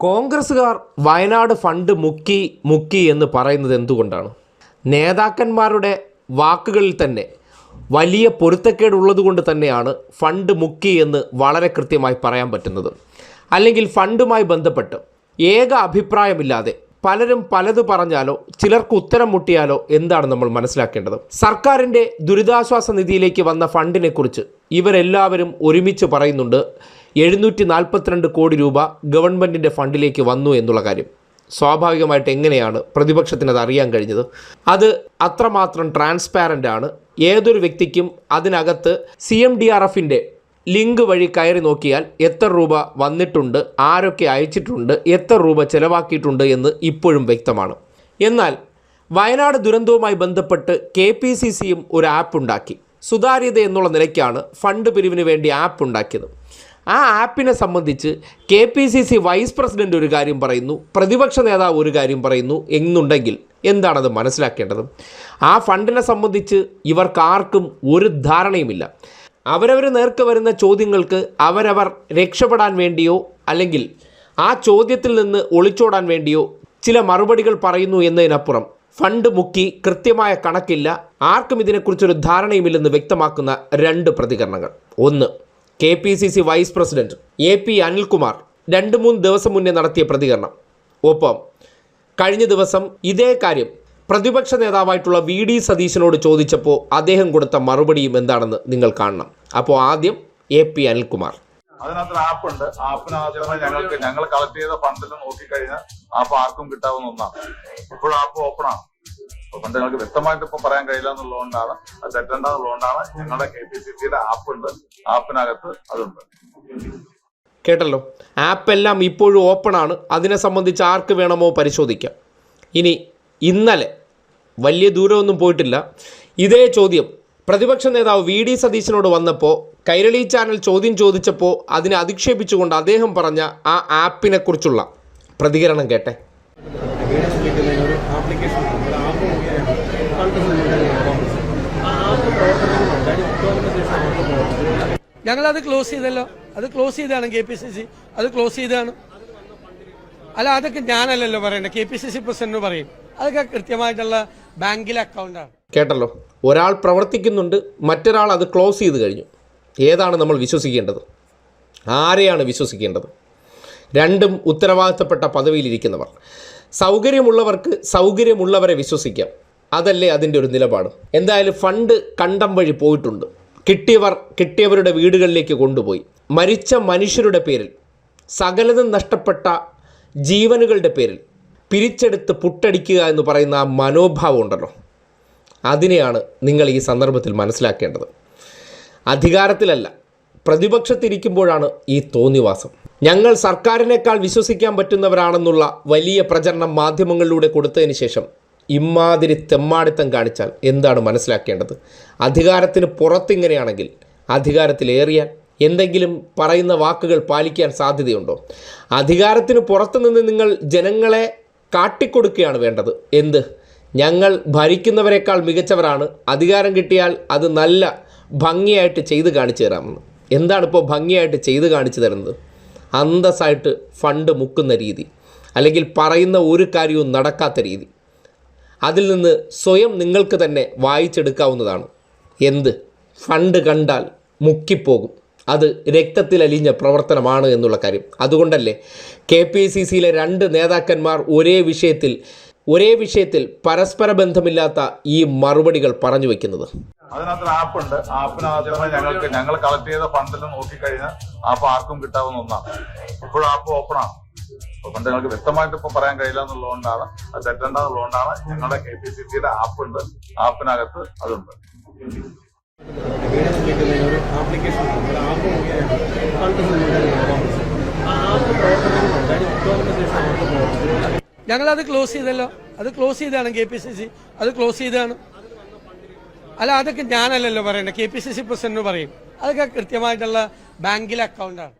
കോൺഗ്രസ്സുകാർ വയനാട് ഫണ്ട് മുക്കി മുക്കി എന്ന് പറയുന്നത് എന്തുകൊണ്ടാണ്? നേതാക്കന്മാരുടെ വാക്കുകളിൽ തന്നെ വലിയ പൊരുത്തക്കേടുള്ളത് ഉള്ളതുകൊണ്ട് തന്നെയാണ് ഫണ്ട് മുക്കി എന്ന് വളരെ കൃത്യമായി പറയാൻ പറ്റുന്നത്. അല്ലെങ്കിൽ ഫണ്ടുമായി ബന്ധപ്പെട്ട് ഏക അഭിപ്രായമില്ലാതെ പലരും പലത് പറഞ്ഞാലോ ചിലർക്ക് ഉത്തരം മുട്ടിയാലോ എന്താണ് നമ്മൾ മനസ്സിലാക്കേണ്ടത്? സർക്കാരിന്റെ ദുരിതാശ്വാസ നിധിയിലേക്ക് വന്ന ഫണ്ടിനെക്കുറിച്ച് ഇവരെല്ലാവരും ഒരുമിച്ച് പറയുന്നുണ്ട്. എഴുന്നൂറ്റി നാൽപ്പത്തിരണ്ട് കോടി രൂപ ഗവൺമെന്റിന്റെ ഫണ്ടിലേക്ക് വന്നു എന്നുള്ള കാര്യം. സ്വാഭാവികമായിട്ട് എങ്ങനെയാണ് പ്രതിപക്ഷത്തിന് അത് അറിയാൻ കഴിഞ്ഞത്? അത് അത്രമാത്രം ട്രാൻസ്പാരന്റ് ആണ്. ഏതൊരു വ്യക്തിക്കും അതിനകത്ത് സി എം ഡി ആർ എഫിന്റെ ലിങ്ക് വഴി കയറി നോക്കിയാൽ എത്ര രൂപ വന്നിട്ടുണ്ട് ആരൊക്കെ അയച്ചിട്ടുണ്ട് എത്ര രൂപ ചിലവാക്കിയിട്ടുണ്ട് എന്ന് ഇപ്പോഴും വ്യക്തമാണ്. എന്നാൽ വയനാട് ദുരന്തവുമായി ബന്ധപ്പെട്ട് കെ പി സി സിയും ഒരു ആപ്പ് ഉണ്ടാക്കി. സുതാര്യത എന്നുള്ള നിലയ്ക്കാണ് ഫണ്ട് പിരിവിന് വേണ്ടി ആപ്പ് ഉണ്ടാക്കിയത്. ആ ആപ്പിനെ സംബന്ധിച്ച് K P C C vice president ഒരു കാര്യം പറയുന്നു പ്രതിപക്ഷ നേതാവ് ഒരു കാര്യം പറയുന്നു എന്നുണ്ടെങ്കിൽ എന്താണത് മനസ്സിലാക്കേണ്ടത്? ആ ഫണ്ടിനെ സംബന്ധിച്ച് ഇവർക്കാർക്കും ഒരു ധാരണയുമില്ല. അവരവർ നേർക്ക് വരുന്ന ചോദ്യങ്ങൾക്ക് അവരവർ രക്ഷപ്പെടാൻ വേണ്ടിയോ അല്ലെങ്കിൽ ആ ചോദ്യത്തിൽ നിന്ന് ഒളിച്ചോടാൻ വേണ്ടിയോ ചില മറുപടികൾ പറയുന്നു എന്നതിനപ്പുറം ഫണ്ട് മുക്കി കൃത്യമായ കണക്കില്ല. ആർക്കും ഇതിനെക്കുറിച്ചൊരു ധാരണയുമില്ലെന്ന് വ്യക്തമാക്കുന്ന രണ്ട് പ്രതികരണങ്ങൾ. ഒന്ന് K P C C vice president A P Anilkumar രണ്ട് മൂന്ന് ദിവസം മുന്നേ നടത്തിയ പ്രതികരണം. ഒപ്പം കഴിഞ്ഞ ദിവസം ഇതേ കാര്യം പ്രതിപക്ഷ നേതാവായിട്ടുള്ള വി ഡി സതീശനോട് ചോദിച്ചപ്പോൾ അദ്ദേഹം കൊടുത്ത മറുപടിയും എന്താണെന്ന് നിങ്ങൾ കാണണം. അപ്പോൾ ആദ്യം എ പി അനിൽകുമാർ. അതിനകത്ത് ആപ്പ് ഉണ്ട്. ആപ്പിനകത്ത് ഞങ്ങൾക്ക് ഞങ്ങൾ കളക്ട് ചെയ്ത ഫണ്ടിൽ നോക്കിക്കഴിഞ്ഞാൽ ആപ്പ് ആർക്കും കിട്ടാവുന്ന ഒന്നാണ്. ഇപ്പോഴും ആപ്പ് ഓപ്പൺ ആണ്. അപ്പൊ പണ്ട് ഞങ്ങൾക്ക് വ്യക്തമായിട്ട് ഇപ്പൊ പറയാൻ കഴിയില്ല എന്നുള്ളതുകൊണ്ടാണ് അത് തെറ്റണ്ടെന്നുള്ളതുകൊണ്ടാണ് ഞങ്ങളുടെ കെ പി സി സിയുടെ ആപ്പ് ഉണ്ട് ആപ്പിനകത്ത് അതുണ്ട്. കേട്ടല്ലോ. ആപ്പ് എല്ലാം ഇപ്പോഴും ഓപ്പൺ ആണ് അതിനെ സംബന്ധിച്ച് ആർക്ക് വേണമോ പരിശോധിക്കാം. ഇനി ഇന്നലെ വലിയ ദൂരമൊന്നും പോയിട്ടില്ല. ഇതേ ചോദ്യം. പ്രതിപക്ഷ നേതാവ് വി ഡി സതീശനോട് വന്നപ്പോൾ കൈരളി ചാനൽ ചോദ്യം ചോദിച്ചപ്പോൾ അതിനെ അധിക്ഷേപിച്ചുകൊണ്ട് അദ്ദേഹം പറഞ്ഞ ആ ആപ്പിനെക്കുറിച്ചുള്ള പ്രതികരണം കേട്ടെ ഒരു ആപ്ലിക്കേഷൻ ഉണ്ട് ഒരു ആപ്പ് മുഖേന ഫണ്ട് സംബന്ധിക്കുന്ന ആ ആപ്പ് പ്രവർത്തനങ്ങളുണ്ട് അതിന് ഉദ്യോഗത്തിന് ശേഷം ആപ്പ് പ്രവർത്തിക്കുന്നു ഞങ്ങളത് ക്ലോസ് ചെയ്തല്ലോ. അത് ക്ലോസ് ചെയ്താണ് കെ പി സി സി അത് ക്ലോസ് ചെയ്താണ് അല്ല അതൊക്കെ ഞാനല്ലല്ലോ പറയണ്ടേ. K P C C president പറയും. അതൊക്കെ കൃത്യമായിട്ടുള്ള ബാങ്കിലെ അക്കൗണ്ടാണ് കേട്ടല്ലോ. ഒരാൾ പ്രവർത്തിക്കുന്നുണ്ട് മറ്റൊരാൾ അത് ക്ലോസ് ചെയ്ത് കഴിഞ്ഞു. ഏതാണ് നമ്മൾ വിശ്വസിക്കേണ്ടത്? ആരെയാണ് വിശ്വസിക്കേണ്ടത്? രണ്ടും ഉത്തരവാദിത്തപ്പെട്ട പദവിയിലിരിക്കുന്നവർ. സൗകര്യമുള്ളവർക്ക് സൗകര്യമുള്ളവരെ വിശ്വസിക്കാം. അതല്ലേ അതിന്റെ ഒരു നിലപാട്. എന്തായാലും ഫണ്ട് കണ്ടം വഴി പോയിട്ടുണ്ട്. കിട്ടിയവർ കിട്ടിയവരുടെ വീടുകളിലേക്ക് കൊണ്ടുപോയി. മരിച്ച മനുഷ്യരുടെ പേരിൽ സകലതും നഷ്ടപ്പെട്ട ജീവനുകളുടെ പേരിൽ പിരിച്ചെടുത്ത് പുട്ടടിക്കുക എന്ന് പറയുന്ന ആ മനോഭാവം ഉണ്ടല്ലോ. അതിനെയാണ് നിങ്ങൾ ഈ സന്ദർഭത്തിൽ മനസ്സിലാക്കേണ്ടത്. അധികാരത്തിലല്ല പ്രതിപക്ഷത്തിരിക്കുമ്പോഴാണ് ഈ തോന്നിവാസം. ഞങ്ങൾ സർക്കാരിനേക്കാൾ വിശ്വസിക്കാൻ പറ്റുന്നവരാണെന്നുള്ള വലിയ പ്രചരണം മാധ്യമങ്ങളിലൂടെ കൊടുത്തതിന് ശേഷം ഇമാതിരി തെമ്മാടിത്തം കാണിച്ചാൽ എന്താണ് മനസ്സിലാക്കേണ്ടത്? അധികാരത്തിന് പുറത്തിങ്ങനെയാണെങ്കിൽ അധികാരത്തിലേറിയാൽ എന്തെങ്കിലും പറയുന്ന വാക്കുകൾ പാലിക്കാൻ സാധ്യതയുണ്ടോ? അധികാരത്തിന് പുറത്തു നിന്ന് നിങ്ങൾ ജനങ്ങളെ കാട്ടിക്കൊടുക്കുകയാണ് വേണ്ടത്. എന്ത്? ഞങ്ങൾ ഭരിക്കുന്നവരെക്കാൾ മികച്ചവരാണ്. അധികാരം കിട്ടിയാൽ അത് നല്ല ഭംഗിയായിട്ട് ചെയ്ത് കാണിച്ചു തരാമെന്ന് എന്താണ് ഇപ്പോൾ ഭംഗിയായിട്ട് ചെയ്ത് കാണിച്ചു തരുന്നത്? അന്തസ്സായിട്ട് ഫണ്ട് മുക്കുന്ന രീതി. അല്ലെങ്കിൽ പറയുന്ന ഒരു കാര്യവും നടക്കാത്ത രീതി. അതിൽ നിന്ന് സ്വയം നിങ്ങൾക്ക് തന്നെ വായിച്ചെടുക്കാവുന്നതാണ്. എന്ത്? ഫണ്ട് കണ്ടാൽ മുക്കിപ്പോകും. അത് രക്തത്തിലലിഞ്ഞ പ്രവർത്തനമാണ് എന്നുള്ള കാര്യം. അതുകൊണ്ടല്ലേ കെ പി സി സിയിലെ രണ്ട് നേതാക്കന്മാർ ഒരേ വിഷയത്തിൽ ഒരേ വിഷയത്തിൽ പരസ്പര ബന്ധമില്ലാത്ത ഈ മറുപടികൾ പറഞ്ഞു വെക്കുന്നത്. അതിനകത്ത് ആപ്പ് ഉണ്ട് ആപ്പിനകത്ത് ഞങ്ങൾക്ക് ഞങ്ങൾ കളക്ട് ചെയ്ത ഫണ്ടിൽ നോക്കിക്കഴിഞ്ഞാൽ ആപ്പ് ആർക്കും കിട്ടാവുന്ന ഒന്നാണ്. ഇപ്പോഴും ആപ്പ് ഓപ്പൺ ആണ്. അപ്പൊ പണ്ട് ഞങ്ങൾക്ക് വ്യക്തമായിട്ട് ഇപ്പൊ പറയാൻ കഴിയില്ല എന്നുള്ളതുകൊണ്ടാണ് അത് തെറ്റണ്ടെന്നുള്ളതുകൊണ്ടാണ് ഞങ്ങളുടെ കെ പി സി സിയുടെ ആപ്പ് ഉണ്ട് ആപ്പിനകത്ത് അതുണ്ട്. ഞങ്ങളത് ക്ലോസ് ചെയ്തല്ലോ. അത് ക്ലോസ് ചെയ്താണ് കെ പി സി സി. അത് ക്ലോസ് ചെയ്താണ് അല്ല അതൊക്കെ ഞാനല്ലല്ലോ പറയണ്ടേ K P C C president പറയും. അതൊക്കെ കൃത്യമായിട്ടുള്ള ബാങ്കിലെ അക്കൗണ്ടാണ്